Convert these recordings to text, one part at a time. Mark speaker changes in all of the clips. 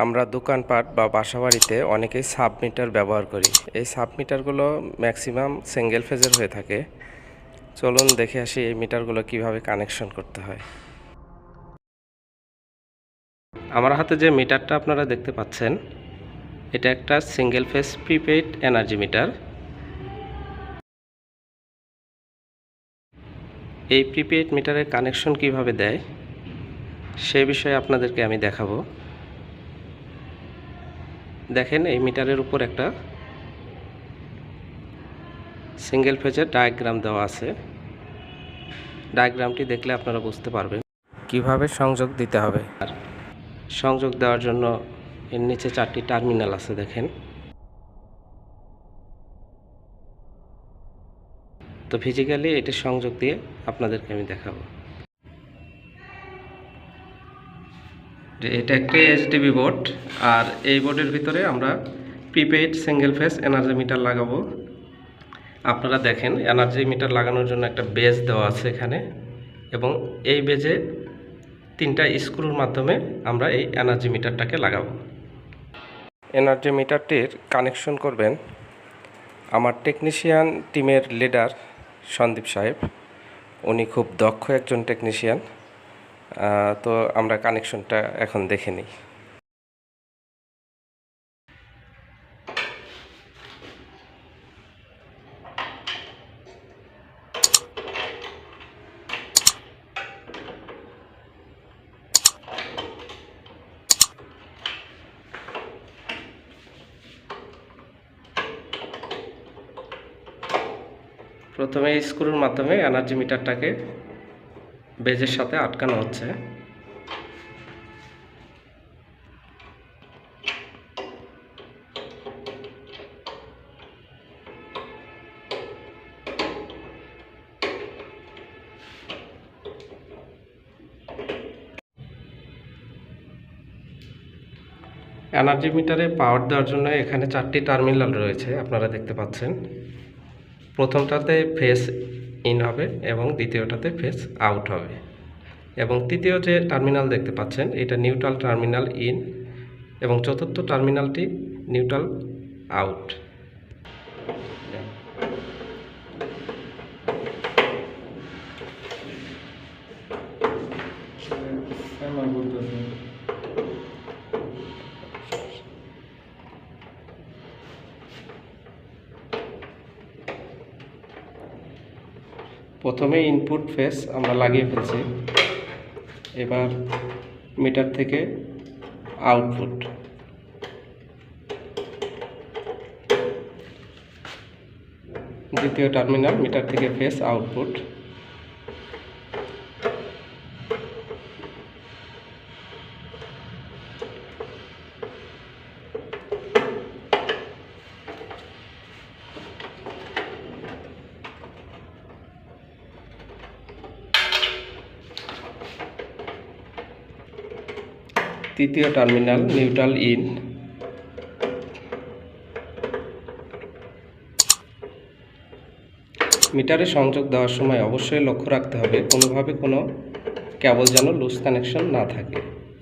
Speaker 1: আমরা দোকানপাট বা বাসাবাড়িতে অনেকেই সাব মিটার ব্যবহার করি। এই সাব মিটারগুলো ম্যাক্সিমাম সিঙ্গেল ফেজের হয়ে থাকে। চলুন দেখে আসি এই মিটারগুলো কীভাবে কানেকশন করতে হয়। আমার হাতে যে মিটারটা আপনারা দেখতে পাচ্ছেন, এটা একটা single phase prepaid energy meter এই প্রিপেইড মিটারের কানেকশন কীভাবে দেয়, সে বিষয়ে আপনাদেরকে আমি দেখাবো। দেখেন এই মিটারের উপর একটা সিঙ্গেল ফেজের ডায়াগ্রাম দেওয়া আছে। ডায়াগ্রামটি দেখলে আপনারা বুঝতে পারবেন। কীভাবে সংযোগ দিতে হবে? আর সংযোগ দেওয়ার জন্য এর নিচে চারটি টার্মিনাল আছে দেখেন। তো ফিজিক্যালি এটি সংযোগ দিয়ে আপনাদেরকে আমি দেখাবো। এটা একটা এইচডিবি বোর্ড আর এই বোর্ডের ভিতরে আমরা prepaid single phase energy meter লাগাবো। আপনারা দেখেন এনার্জি মিটার লাগানোর জন্য একটা বেজ দেওয়া আছে এখানে, এবং এই বেজে তিনটা স্ক্রুর মাধ্যমে আমরা এই এনার্জি মিটারটাকে লাগাবো। এনার্জি মিটারটির কানেকশন করবেন আমার টেকনিশিয়ান টিমের লিডার সন্দীপ সাহেব। উনি খুব দক্ষ একজন টেকনিশিয়ান তো আমরা কানেকশনটা এখন দেখে নিই। প্রথমে স্ক্রুর মাধ্যমে এনার্জি মিটারটাকে বেজের সাথে আটকানো হচ্ছে। এনার্জি মিটারে পাওয়ার দেওয়ার জন্য এখানে চারটি টার্মিনাল রয়েছে, আপনারা দেখতে পাচ্ছেন। প্রথমটাতে ফেস ইন হবে এবং দ্বিতীয়টাতে ফেস আউট হবে। এবং তৃতীয় যে টার্মিনাল দেখতে পাচ্ছেন, এটা নিউট্রাল টার্মিনাল ইন এবং চতুর্থ টার্মিনালটি নিউট্রাল আউট প্রথমে ইনপুট ফেস আমরা লাগিয়ে ফেলছি। এবার মিটার থেকে আউটপুট দ্বিতীয় টার্মিনাল মিটার থেকে ফেস আউটপুট তৃতীয় টার্মিনাল নিউট্রাল ইন। মিটারে সংযোগ দেওয়ার সময় অবশ্যই লক্ষ্য রাখতে হবে, কোনোভাবে কোনো কেবল যেন লুজ কানেকশন না থাকে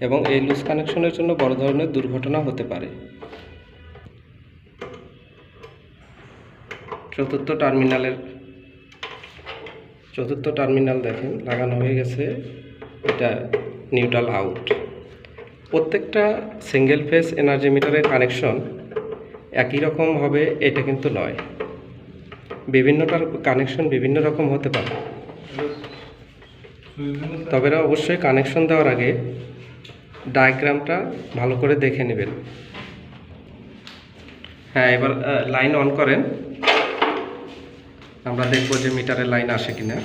Speaker 1: এবং এই লুজ কানেকশনের জন্য বড় ধরনের দুর্ঘটনা হতে পারে। চতুর্থ টার্মিনালের চতুর্থ টার্মিনাল দেখেন, লাগানো হয়ে গেছে। এটা নিউট্রাল আউট। প্রত্যেকটা সিঙ্গেল ফেস এনার্জি মিটারের কানেকশন একই রকম হবে, এটা কিন্তু নয়। বিভিন্নটার কানেকশন বিভিন্ন রকম হতে পারে। তবে অবশ্যই কানেকশন দেওয়ার আগে ডায়াগ্রামটা ভালো করে দেখে নেবেন। হ্যাঁ এবার লাইন অন করেন। আমরা দেখব যে মিটারের লাইন আসে কিনা।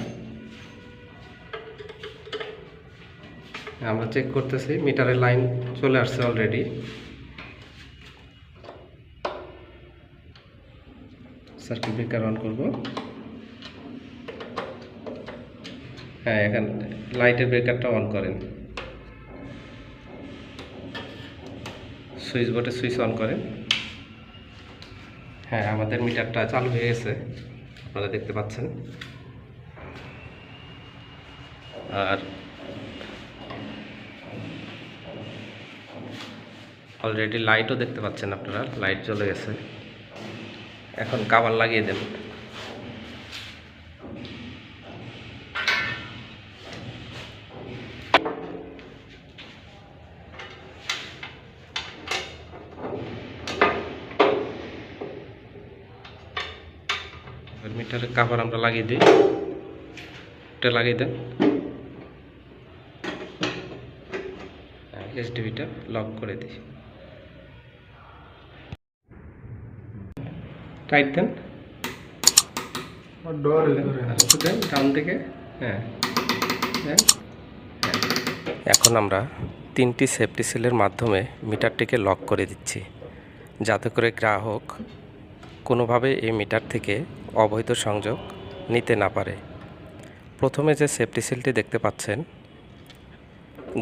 Speaker 1: আমরা চেক করতেছি মিটারের লাইন চলে আসছে অলরেডি সার্কিট ব্রেকার অন করব। হ্যাঁ এখানে লাইটের ব্রেকারটা অন করেন। সুইচ বোর্ডে সুইচ অন করেন। হ্যাঁ আমাদের মিটারটা চালু হয়ে গেছে, আপনারা দেখতে পাচ্ছেন। আর অলরেডি লাইটও দেখতে পাচ্ছেন আপনারা লাইট জ্বলে গেছে। এখন কাভার লাগিয়ে এবার মিটারের কাভার আমরা লাগিয়ে দিই। এটা লাগিয়ে দেন। এসডিবিটা লক করে দিই। টাইট দেন ডাউন থেকে হ্যাঁ হ্যাঁ। এখন আমরা তিনটি সেফটি সিলের মাধ্যমে মিটারটিকে লক করে দিচ্ছি যাতে করে গ্রাহক কোনোভাবে এই মিটার থেকে অবৈধ সংযোগ নিতে না পারে। প্রথমে যে সেফটি সিলটি দেখতে পাচ্ছেন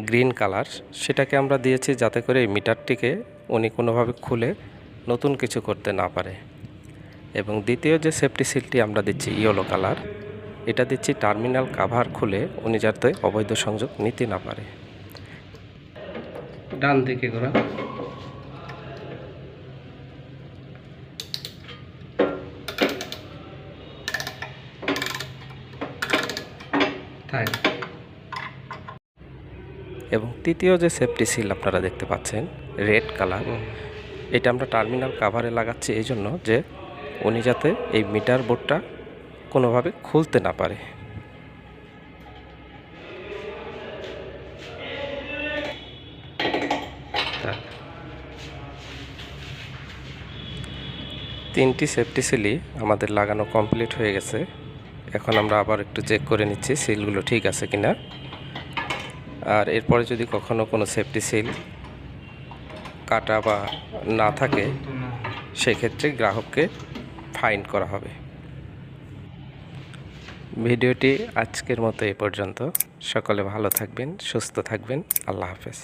Speaker 1: গ্রিন কালার সেটাকে আমরা দিয়েছি যাতে করে এই মিটারটিকে উনি কোনোভাবে খুলে নতুন কিছু করতে না পারে। এবং দ্বিতীয় যে সেফটি সিলটি আমরা দিচ্ছি ইয়েলো কালার এটা দিচ্ছি টার্মিনাল কাভার খুলে উনি যাতে অবৈধ সংযোগ নিতে না পারে। ডান দিকে ঘোরা। এবং তৃতীয় যে সেফটি সিল আপনারা দেখতে পাচ্ছেন রেড কালার এটা আমরা টার্মিনাল কাভারে লাগাচ্ছি এই জন্য যে উনি যাতে এই মিটার বোর্ডটা কোনোভাবে খুলতে না পারে। তিনটি সেফটি সিলই আমাদের লাগানো কমপ্লিট হয়ে গেছে। এখন আমরা আবার একটু চেক করে নিচ্ছি সিলগুলো ঠিক আছে কিনা। আর এরপরে যদি কখনো কোনো সেফটি সিল কাটা বা না থাকে, সেক্ষেত্রে গ্রাহককে ফাইন করা হবে। ভিডিওটি আজকের মতো এ পর্যন্ত। সকলে ভালো থাকবেন, সুস্থ থাকবেন। আল্লাহ হাফেজ।